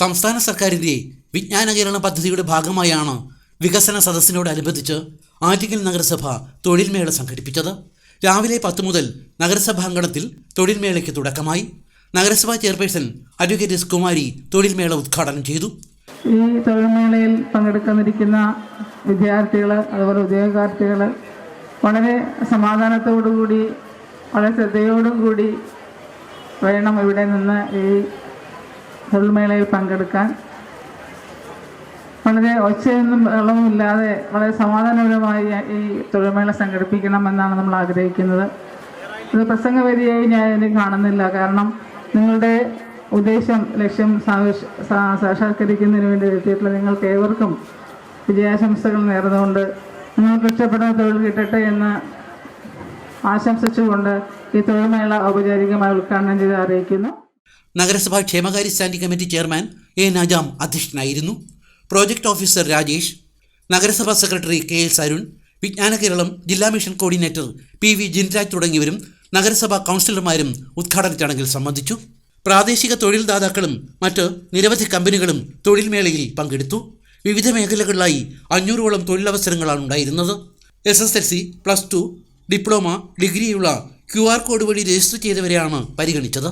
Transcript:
സംസ്ഥാന സർക്കാരിന്റെ വിജ്ഞാന കേരള പദ്ധതിയുടെ ഭാഗമായാണ് വികസന സദസ്സിനോടനുബന്ധിച്ച് ആറ്റിങ്ങൽ നഗരസഭ തൊഴിൽമേള സംഘടിപ്പിച്ചത്. രാവിലെ പത്ത് മുതൽ നഗരസഭാങ്കണത്തിൽ തൊഴിൽമേളയ്ക്ക് തുടക്കമായി. നഗരസഭാ ചെയർപേഴ്സൺ അഡ്വക്കേറ്റ് എസ് കുമാരി തൊഴിൽമേള ഉദ്ഘാടനം ചെയ്തു. ഈ തൊഴിൽമേളയിൽ പങ്കെടുക്കുന്നിരിക്കുന്ന വിദ്യാർത്ഥികൾ അതുപോലെ ഉദ്യോഗാർത്ഥികൾ വളരെ സമാധാനത്തോടുകൂടി വളരെ ശ്രദ്ധയോടും കൂടി വേണം ഇവിടെ നിന്ന് ഈ തൊഴിൽമേളയിൽ പങ്കെടുക്കാൻ വളരെ ഒച്ചയൊന്നും ഇളവുമില്ലാതെ വളരെ സമാധാനപരമായി ഈ തൊഴിൽമേള സംഘടിപ്പിക്കണമെന്നാണ് നമ്മൾ ആഗ്രഹിക്കുന്നത്. ഇത് പ്രസംഗവേദിയായി ഞാൻ ഇതിനെ കാണുന്നില്ല. കാരണം നിങ്ങളുടെ ഉദ്ദേശം ലക്ഷ്യം സാക്ഷാത്കരിക്കുന്നതിന് വേണ്ടി എത്തിയിട്ടുള്ള നിങ്ങൾക്ക് ഏവർക്കും വിജയാശംസകൾ നേർന്നുകൊണ്ട് നിങ്ങൾക്ക് ഇഷ്ടപ്പെടുന്ന തൊഴിൽ കിട്ടട്ടെ എന്ന് ആശംസിച്ചുകൊണ്ട് ഈ തൊഴിൽമേള ഔപചാരികമായി ഉദ്ഘാടനം ചെയ്ത് അറിയിക്കുന്നു. നഗരസഭാ ക്ഷേമകാര്യ standing committee chairman A Najam അധ്യക്ഷനായിരുന്നു. പ്രോജക്ട് ഓഫീസർ രാജേഷ് നഗരസഭാ secretary K S Arun Vijnana Keralam ജില്ലാ mission coordinator P V Jinraj തുടങ്ങിയവരും നഗരസഭാ കൗൺസിലർമാരും ഉദ്ഘാടന ചടങ്ങിൽ സംബന്ധിച്ചു. പ്രാദേശിക തൊഴിൽദാതാക്കളും മറ്റ് നിരവധി കമ്പനികളും തൊഴിൽമേളയിൽ പങ്കെടുത്തു. വിവിധ മേഖലകളിലായി അഞ്ഞൂറോളം തൊഴിലവസരങ്ങളാണ് ഉണ്ടായിരുന്നത്. S S L C plus two diploma ഡിഗ്രിയുള്ള Q R code വഴി രജിസ്റ്റർ ചെയ്തവരെയാണ് പരിഗണിച്ചത്.